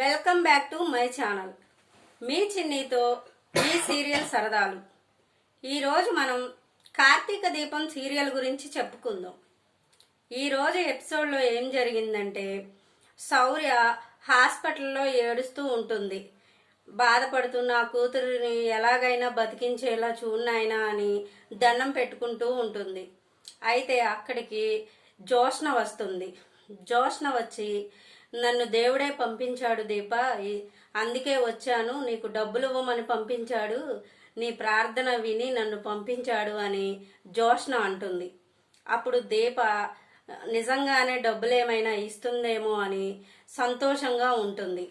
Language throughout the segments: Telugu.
Welcome back to my channel. మీ చిన్నీతో ఈ సీరియల్ సరదాలు. ఈరోజు మనం కార్తీక దీపం సీరియల్ గురించి చెప్పుకుందాం. ఈరోజు ఎపిసోడ్లో ఏం జరిగిందంటే శౌర్య హాస్పిటల్లో ఏడుస్తూ ఉంటుంది. బాధపడుతూ నా కూతురిని ఎలాగైనా బతికించేలా చూన్నాయనా అని దండం పెట్టుకుంటూ ఉంటుంది. అయితే అక్కడికి జోష్న వస్తుంది. జోష్న వచ్చి నన్ను దేవుడే పంపించాడు దీప. అందుకే వచ్చాను. నీకు డబ్బులు ఇవ్వమని పంపించాడు. నీ ప్రార్థన విని నన్ను పంపించాడు అని జోష్న అంటుంది. అప్పుడు దీప నిజంగానే డబ్బులు ఏమైనా ఇస్తుందేమో అని సంతోషంగా ఉంటుంది.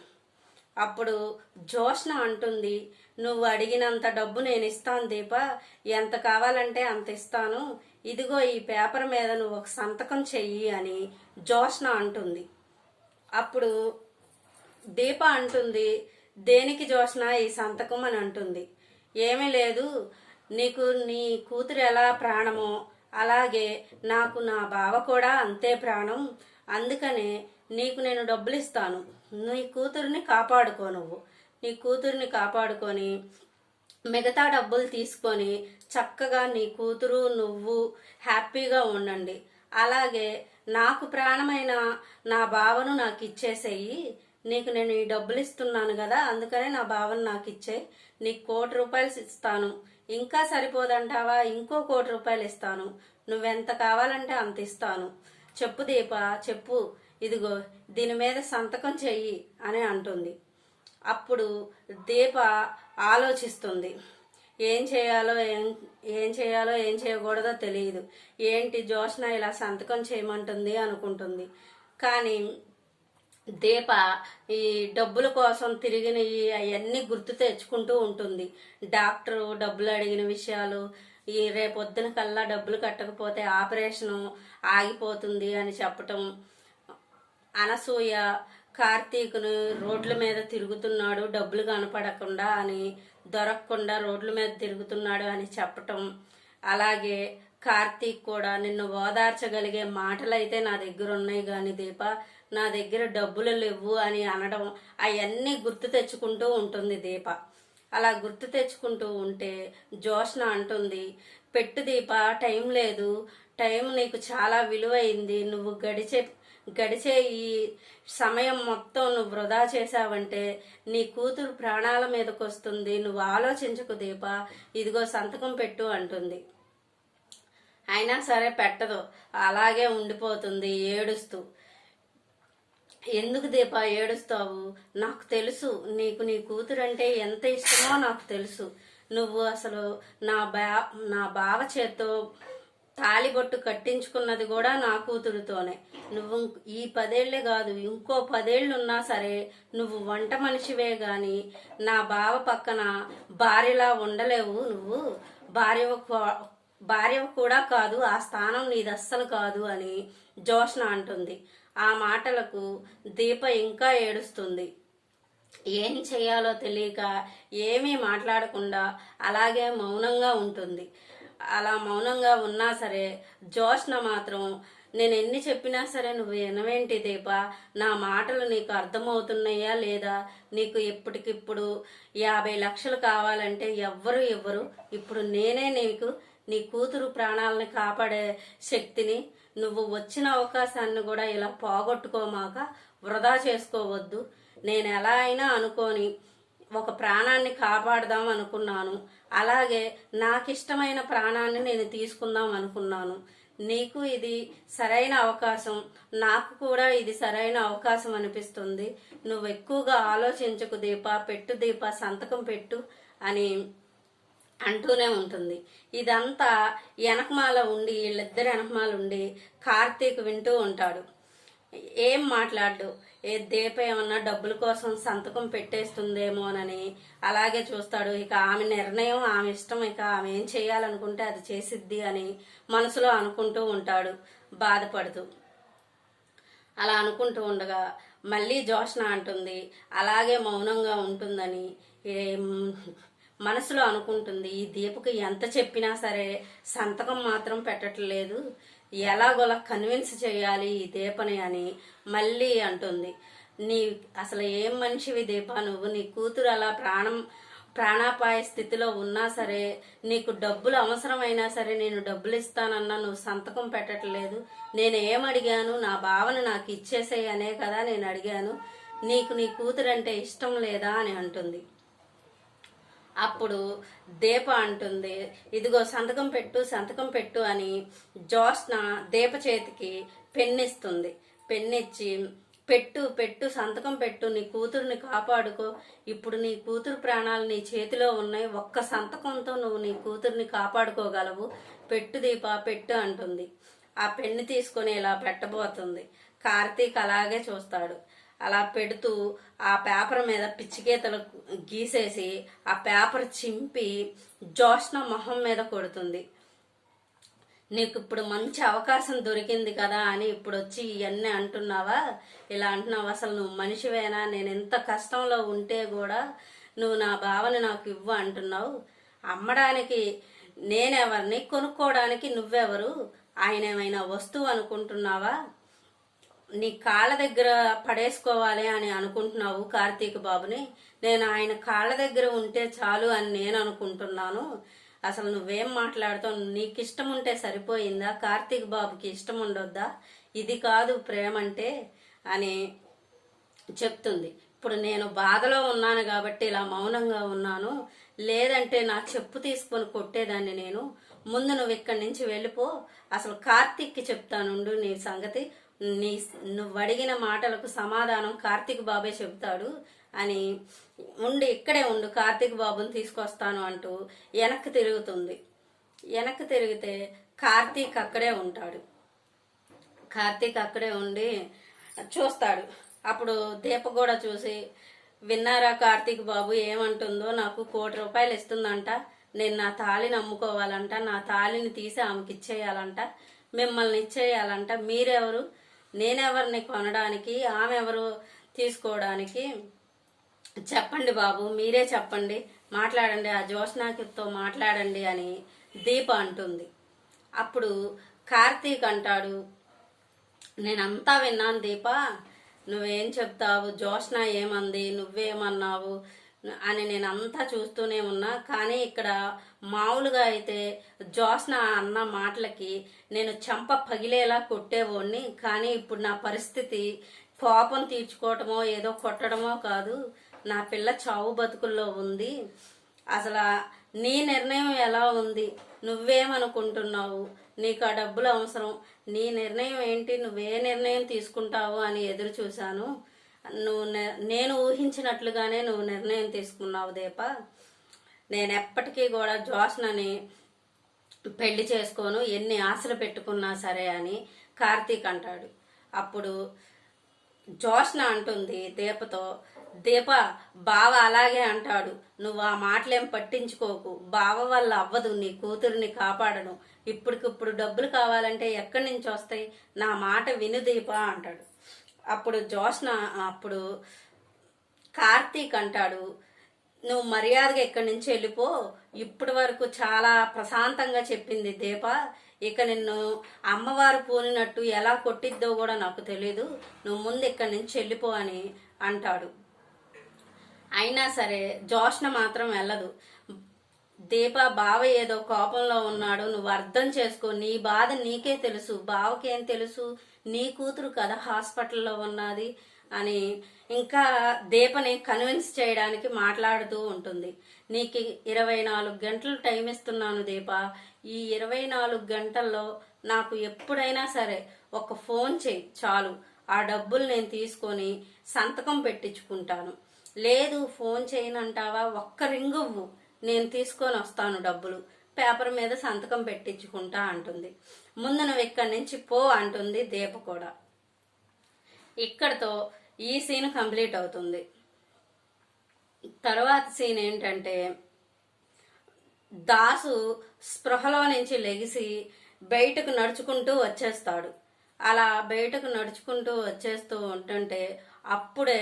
అప్పుడు జోష్న అంటుంది నువ్వు అడిగినంత డబ్బు నేను ఇస్తాను దీప. ఎంత కావాలంటే అంత ఇస్తాను. ఇదిగో ఈ పేపర్ మీద నువ్వు ఒక సంతకం చెయ్యి అని జోష్న అంటుంది. అప్పుడు దీప అంటుంది దేనికి జోష్న ఈ సంతకం? అని అంటుంది. ఏమీ లేదు. నీకు నీ కూతురు ఎలా ప్రాణమో అలాగే నాకు నా బావ కూడా అంతే ప్రాణం. అందుకనే నీకు నేను డబ్బులు ఇస్తాను నీ కూతురిని కాపాడుకో నువ్వు. నీ కూతుర్ని కాపాడుకొని మిగతా డబ్బులు తీసుకొని చక్కగా నీ కూతురు నువ్వు హ్యాపీగా ఉండండి. అలాగే నాకు ప్రాణమైన నా బావను నాకు ఇచ్చేసేయి. నీకు నేను ఈ డబ్బులు ఇస్తున్నాను కదా అందుకనే నా బావను నాకు ఇచ్చేయి నీకు కోటి రూపాయలు ఇస్తాను. ఇంకా సరిపోదంటావా? ఇంకో కోటి రూపాయలు ఇస్తాను. నువ్వెంత కావాలంటే అంత ఇస్తాను. చెప్పు దీప చెప్పు. ఇదిగో దీని మీద సంతకం చెయ్యి అని అంటుంది. అప్పుడు దీప ఆలోచిస్తుంది. ఏం చేయాలో ఏం ఏం చేయాలో ఏం చేయకూడదో తెలియదు. ఏంటి జోష్న ఇలా సంతకం చేయమంటుంది అనుకుంటుంది. కానీ దీప ఈ డబ్బుల కోసం తిరిగినవి అవన్నీ గుర్తు తెచ్చుకుంటూ ఉంటుంది. డాక్టరు డబ్బులు అడిగిన విషయాలు ఈ రేపొద్దున కల్లా డబ్బులు కట్టకపోతే ఆపరేషను ఆగిపోతుంది అని చెప్పటం అనసూయ కార్తీకును రోడ్ల మీద తిరుగుతున్నాడు డబ్బులు కనపడకుండా అని దొరకకుండా రోడ్ల మీద తిరుగుతున్నాడు అని చెప్పటం. అలాగే కార్తీక్ కూడా నిన్ను ఓదార్చగలిగే మాటలు అయితే నా దగ్గర ఉన్నాయి కానీ దీప నా దగ్గర డబ్బులు లేవు అని అనడం అవన్నీ గుర్తు తెచ్చుకుంటూ ఉంటుంది దీప. అలా గుర్తు తెచ్చుకుంటూ ఉంటే జోష్న అంటుంది పెట్టు దీప టైం లేదు టైం నీకు చాలా విలువైంది నువ్వు గడిచే గడిచే ఈ సమయం మొత్తం నువ్వు వృధా చేశావంటే నీ కూతురు ప్రాణాల మీదకు వస్తుంది. నువ్వు ఆలోచించకు దీప. ఇదిగో సంతకం పెట్టు అంటుంది. అయినా సరే పెట్టదు. అలాగే ఉండిపోతుంది. ఏడుస్తూ. ఎందుకు దీప ఏడుస్తావు? నాకు తెలుసు. నీకు నీ కూతురు అంటే ఎంత ఇష్టమో నాకు తెలుసు. నువ్వు అసలు నా బా నా బావ చేత్తో తాలిబొట్టు కట్టించుకున్నది కూడా నా కూతురుతోనే. నువ్వు ఈ పదేళ్ళే కాదు ఇంకో పదేళ్ళు ఉన్నా సరే నువ్వు వంట మనిషివే గాని నా బావ పక్కన భార్యలా ఉండలేవు నువ్వు. భార్య భార్య కూడా కాదు ఆ స్థానం నీది అస్సలు కాదు అని జోష్న అంటుంది. ఆ మాటలకు దీప ఇంకా ఏడుస్తుంది. ఏం చేయాలో తెలియక ఏమీ మాట్లాడకుండా అలాగే మౌనంగా ఉంటుంది. అలా మౌనంగా ఉన్నా సరే జోష్న మాత్రం నేను ఎన్ని చెప్పినా సరే నువ్వు వినవేంటి దీప? నా మాటలు నీకు అర్థమవుతున్నాయా లేదా? నీకు ఇప్పటికిప్పుడు యాభై లక్షలు కావాలంటే ఎవ్వరు ఇవ్వరు. ఇప్పుడు నేనే నీకు నీ కూతురు ప్రాణాలని కాపాడే శక్తిని నువ్వు వచ్చిన అవకాశాన్ని కూడా ఇలా పోగొట్టుకోమాక వృధా చేసుకోవద్దు. నేను ఎలా అయినా అనుకోని ఒక ప్రాణాన్ని కాపాడదాం అనుకున్నాను. అలాగే నాకు ఇష్టమైన ప్రాణాన్ని నేను తీసుకుందాం అనుకున్నాను. నీకు ఇది సరైన అవకాశం. నాకు కూడా ఇది సరైన అవకాశం అనిపిస్తుంది. నువ్వు ఎక్కువగా ఆలోచించకు దీప పెట్టు దీప సంతకం పెట్టు అని అంటూనే ఉంటుంది. ఇదంతా వెనకమాల ఉండి వీళ్ళిద్దరు వెనకమాల ఉండి కార్తీక్ వింటూ ఉంటాడు. ఏం మాట్లాడు ఏ దీప ఏమన్నా డబ్బుల కోసం సంతకం పెట్టేస్తుందేమోనని అలాగే చూస్తాడు. ఇక ఆమె నిర్ణయం ఆమె ఇష్టం ఇక ఆమె ఏం చేయాలనుకుంటే అది చేసిద్ది అని మనసులో అనుకుంటూ ఉంటాడు. బాధపడుతూ. అలా అనుకుంటూ ఉండగా మళ్ళీ జోష్న అంటుంది అలాగే మౌనంగా ఉంటుందని మనసులో అనుకుంటుంది. ఈ దీపకు ఎంత చెప్పినా సరే సంతకం మాత్రం పెట్టట్లేదు. ఎలాగోలా కన్విన్స్ చేయాలి ఈ దీపని అని మళ్ళీ అంటుంది. నీ అసలు ఏం మనిషివి దీపా నువ్వు? నీ కూతురు అలా ప్రాణం ప్రాణాపాయ స్థితిలో ఉన్నా సరే నీకు డబ్బులు అవసరమైనా సరే నేను డబ్బులు ఇస్తానన్నా నువ్వు సంతకం పెట్టట్లేదు. నేను ఏం అడిగాను? నా భావన నాకు ఇచ్చేసేయి అనే కదా నేను అడిగాను. నీకు నీ కూతురంటే ఇష్టం లేదా అని అంటుంది. అప్పుడు దీప అంటుంది ఇదిగో సంతకం పెట్టు సంతకం పెట్టు అని జోస్న దీప చేతికి పెన్నిస్తుంది. పెన్నిచ్చి పెట్టు పెట్టు సంతకం పెట్టు నీ కూతురుని కాపాడుకో. ఇప్పుడు నీ కూతురు ప్రాణాలు నీ చేతిలో ఉన్నాయి ఒక్క సంతకంతో నువ్వు నీ కూతుర్ని కాపాడుకోగలవు. పెట్టు దీప పెట్టు అంటుంది. ఆ పెన్ను తీసుకొని ఇలా పెట్టబోతుంది. కార్తీక్ అలాగే చూస్తాడు. అలా పెడుతూ ఆ పేపర్ మీద పిచ్చిగీతలు గీసేసి ఆ పేపర్ చింపి జోష్న మొహం మీద కొడుతుంది. నీకు ఇప్పుడు మంచి అవకాశం దొరికింది కదా అని ఇప్పుడు వచ్చి ఇవన్నీ అంటున్నావా? ఇలా అంటున్నావు అసలు నువ్వు మనిషివేనా? నేను ఎంత కష్టంలో ఉంటే కూడా నువ్వు నా భావన నాకు ఇవ్వు అంటున్నావు. అమ్మడానికి నేనెవరిని కొనుక్కోవడానికి నువ్వెవరు? ఆయన ఏమైనా వస్తువు అనుకుంటున్నావా? నీ కాళ్ళ దగ్గర పడేసుకోవాలి అని అనుకుంటున్నావు కార్తీక్ బాబుని. నేను ఆయన కాళ్ళ దగ్గర ఉంటే చాలు అని నేను అనుకుంటున్నాను. అసలు నువ్వేం మాట్లాడుతావు? నీకు ఇష్టం ఉంటే సరిపోయిందా? కార్తీక్ బాబుకి ఇష్టం ఉండొద్దా? ఇది కాదు ప్రేమ అంటే అని చెప్తుంది. ఇప్పుడు నేను బాధలో ఉన్నాను కాబట్టి ఇలా మౌనంగా ఉన్నాను. లేదంటే నా చెప్పు తీసుకొని కొట్టేదాన్ని నేను. ముందు నువ్వు ఇక్కడి నుంచి వెళ్ళిపో. అసలు కార్తీక్కి చెప్తానుండు నీ సంగతి. నీ నువ్వు అడిగిన మాటలకు సమాధానం కార్తీక్ బాబే చెబుతాడు అని ఉండి ఇక్కడే ఉండు కార్తీక్ బాబుని తీసుకొస్తాను అంటూ వెనక్కి తిరుగుతుంది. వెనక్కి తిరిగితే కార్తీక్ అక్కడే ఉంటాడు. కార్తీక్ అక్కడే ఉండి చూస్తాడు. అప్పుడు దీప కూడా చూసి విన్నారా కార్తీక్ బాబు ఏమంటుందో నాకు కోటి రూపాయలు ఇస్తుందంట. నేను నా తాళిని అమ్ముకోవాలంట నా తాళిని తీసి ఆమెకి ఇచ్చేయాలంట మిమ్మల్ని ఇచ్చేయాలంట. మీరెవరు? నేనెవరిని కొనడానికి ఆమె ఎవరు తీసుకోవడానికి? చెప్పండి బాబు మీరే చెప్పండి. మాట్లాడండి ఆ జ్యోత్స్నాకితో మాట్లాడండి అని దీప అంటుంది. అప్పుడు కార్తీక్ అంటాడు నేనంతా విన్నాను దీప. నువ్వేం చెప్తావు? జోష్న ఏమంది? నువ్వేమన్నావు? అని నేను అంతా చూస్తూనే ఉన్నా. కానీ ఇక్కడ మామూలుగా అయితే జోస్న అన్న మాటలకి నేను చెంప పగిలేలా కొట్టేవాడిని. కానీ ఇప్పుడు నా పరిస్థితి కోపం తీర్చుకోవటమో ఏదో కొట్టడమో కాదు. నా పిల్ల చావు బతుకుల్లో ఉంది. అసలు నీ నిర్ణయం ఎలా ఉంది? నువ్వేమనుకుంటున్నావు? నీకు ఆ డబ్బులు అవసరం. నీ నిర్ణయం ఏంటి? నువ్వే నిర్ణయం తీసుకుంటావు అని ఎదురు చూశాను. నువ్వు నేను ఊహించినట్లుగానే నువ్వు నిర్ణయం తీసుకున్నావు దీప. నేను ఎప్పటికీ కూడా జోష్నని పెళ్ళి చేసుకోను ఎన్ని ఆశలు పెట్టుకున్నా సరే అని కార్తీక్ అంటాడు. అప్పుడు జోష్న అంటుంది దీపతో దీప బావ అలాగే అంటాడు. నువ్వు ఆ మాటలేం పట్టించుకోకు. బావ వల్ల అవ్వదు నీ కూతురిని కాపాడను. ఇప్పటికిప్పుడు డబ్బులు కావాలంటే ఎక్కడి నుంచి వస్తాయి? నా మాట విను దీప అంటాడు. అప్పుడు జోష్న అప్పుడు కార్తీక్ అంటాడు నువ్వు మర్యాదగా ఇక్కడి నుంచి వెళ్ళిపో. ఇప్పటి వరకు చాలా ప్రశాంతంగా చెప్పింది దీప. ఇక నిన్ను అమ్మవారు పూనినట్టు ఎలా కొట్టిద్దో కూడా నాకు తెలీదు. నువ్వు ముందు ఇక్కడి నుంచి వెళ్ళిపో అని అంటాడు. అయినా సరే జోష్న మాత్రం వెళ్ళదు. దీప బావ ఏదో కోపంలో ఉన్నాడు నువ్వు అర్థం చేసుకో నీ బాధ నీకే తెలుసు బావకేం తెలుసు నీ కూతురు కదా హాస్పిటల్లో ఉన్నది అని ఇంకా దీపని కన్విన్స్ చేయడానికి మాట్లాడుతూ ఉంటుంది. నీకు ఇరవై నాలుగు గంటలు టైం ఇస్తున్నాను దీప. ఈ ఇరవై నాలుగు గంటల్లో నాకు ఎప్పుడైనా సరే ఒక ఫోన్ చేయి చాలు. ఆ డబ్బులు నేను తీసుకొని సంతకం పెట్టించుకుంటాను. లేదు ఫోన్ చేయనంటావా? ఒక్క రింగువ్వు నేను తీసుకొని వస్తాను డబ్బులు. పేపర్ మీద సంతకం పెట్టించుకుంటా అంటుంది. ముందు నువ్వు ఇక్కడి నుంచి పో అంటుంది దీప కూడా. ఇక్కడతో ఈ సీన్ కంప్లీట్ అవుతుంది. తర్వాత సీన్ ఏంటంటే దాసు స్పృహలో నుంచి లెగిసి బయటకు నడుచుకుంటూ వచ్చేస్తాడు. అలా బయటకు నడుచుకుంటూ వచ్చేస్తూ ఉంటుంటే అప్పుడే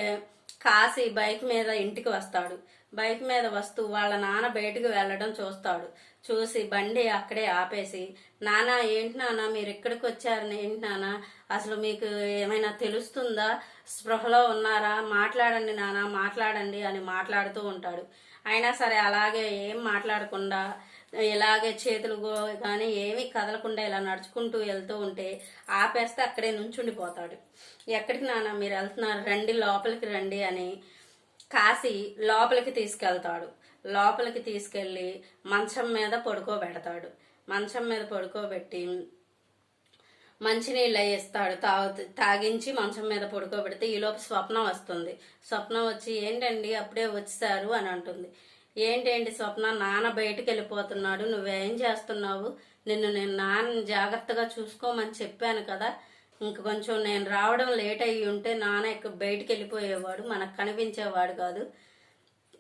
కాశీ బైక్ మీద ఇంటికి వస్తాడు. బైక్ మీద వస్తూ వాళ్ళ నాన్న బయటకు వెళ్ళడం చూస్తాడు. చూసి బండి అక్కడే ఆపేసి నానా ఏంటి నాన్న మీరు ఇక్కడికి వచ్చారని? ఏంటి నాన్న అసలు మీకు ఏమైనా తెలుస్తుందా? స్పృహలో ఉన్నారా? మాట్లాడండి నాన్న మాట్లాడండి అని మాట్లాడుతూ ఉంటాడు. అయినా సరే అలాగే ఏం మాట్లాడకుండా ఇలాగే చేతులు కానీ ఏమీ కదలకుండా ఇలా నడుచుకుంటూ వెళ్తూ ఉంటే ఆపేస్తే అక్కడే నుంచుండిపోతాడు. ఎక్కడికి నాన్న మీరు వెళ్తున్నారు? రండి లోపలికి రండి అని కాసి లోపలికి తీసుకెళ్తాడు. లోపలికి తీసుకెళ్ళి మంచం మీద పడుకోబెడతాడు. మంచం మీద పడుకోబెట్టి మంచినీళ్ళు ఇస్తాడు తాగు తాగించి మంచం మీద పడుకోబెడితే ఈలోపు స్వప్నం వస్తుంది. స్వప్నం వచ్చి ఏంటండి? అప్పుడే వచ్చేసారు అని అంటుంది. ఏంటేంటి స్వప్న? నాన్న బయటికి వెళ్ళిపోతున్నాడు. నువ్వేం చేస్తున్నావు? నిన్ను నేను నాన్న జాగ్రత్తగా చూసుకోమని చెప్పాను కదా. ఇంక కొంచెం నేను రావడం లేట్ అయ్యి ఉంటే నాన్న ఇక బయటికి వెళ్ళిపోయేవాడు మనకు కనిపించేవాడు కాదు.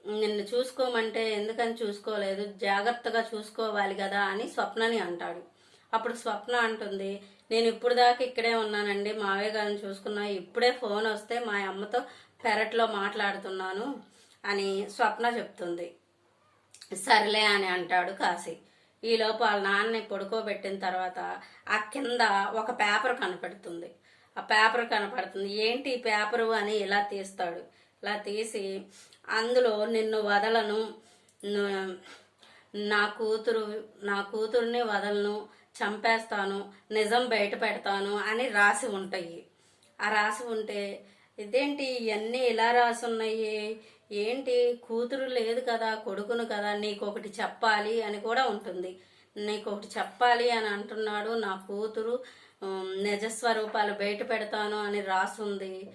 నిన్ను చూసుకోమంటే ఎందుకని చూసుకోలేదు? జాగ్రత్తగా చూసుకోవాలి కదా అని స్వప్నని అంటాడు. అప్పుడు స్వప్న అంటుంది నేను ఇప్పుడు దాకా ఇక్కడే ఉన్నానండి. మావయ్య గారిని చూసుకున్నా. ఇప్పుడే ఫోన్ వస్తే మా అమ్మతో పెరట్లో మాట్లాడుతున్నాను అని స్వప్న చెప్తుంది. సర్లే అని అంటాడు కాశీ. ఈలోపు వాళ్ళ నాన్నని పడుకోబెట్టిన తర్వాత ఆ కింద ఒక పేపర్ కనపడుతుంది. ఆ పేపర్ కనపడుతుంది. ఏంటి ఈ పేపరు అని ఇలా తీస్తాడు. ఇలా తీసి అందులో నిన్ను వదలను. నా కూతురు నా కూతుర్ని వదలను చంపేస్తాను నిజం బయట పెడతాను అని రాసి ఉంటాయి. ఆ రాసి ఉంటే ఇదేంటి ఇవన్నీ ఇలా రాసున్నాయి? ఏంటి? కూతురు లేదు కదా కొడుకును కదా నీకు ఒకటి చెప్పాలి అని కూడా ఉంటుంది. నీకు ఒకటి చెప్పాలి అని అంటున్నాడు నా కూతురు. నిజస్వరూపాలు బయట పెడతాను అని రాసుంది.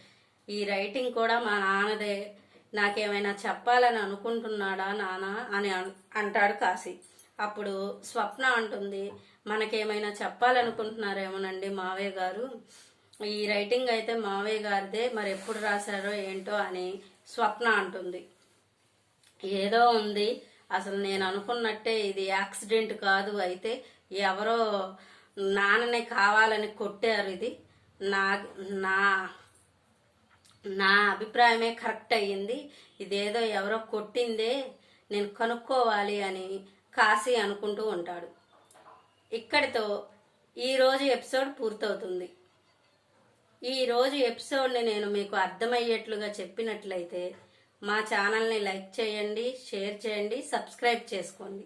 ఈ రైటింగ్ కూడా మా నాన్నదే. నాకేమైనా చెప్పాలని అనుకుంటున్నాడా నాన్న అని అన్- అంటాడు కాశీ. అప్పుడు స్వప్న అంటుంది మనకేమైనా చెప్పాలనుకుంటున్నారేమోనండి మావయ్య గారు. ఈ రైటింగ్ అయితే మావయ్య గారిదే మరి ఎప్పుడు రాశారో ఏంటో అని స్వప్న అంటుంది. ఏదో ఉంది. అసలు నేను అనుకున్నట్టే ఇది యాక్సిడెంట్ కాదు. అయితే ఎవరో నాన్నని కావాలని కొట్టారు ఇది. నా నా నా అభిప్రాయమే కరెక్ట్ అయ్యింది. ఇదేదో ఎవరో కొట్టిందే నేను కనుక్కోవాలి అని కాశీ అనుకుంటూ ఉంటాడు. ఇక్కడితో ఈరోజు ఎపిసోడ్ పూర్తవుతుంది. ఈ రోజు ఎపిసోడ్ని నేను మీకు అర్థమయ్యేట్లుగా చెప్పినట్లయితే మా ఛానల్ని లైక్ చేయండి షేర్ చేయండి సబ్స్క్రైబ్ చేసుకోండి.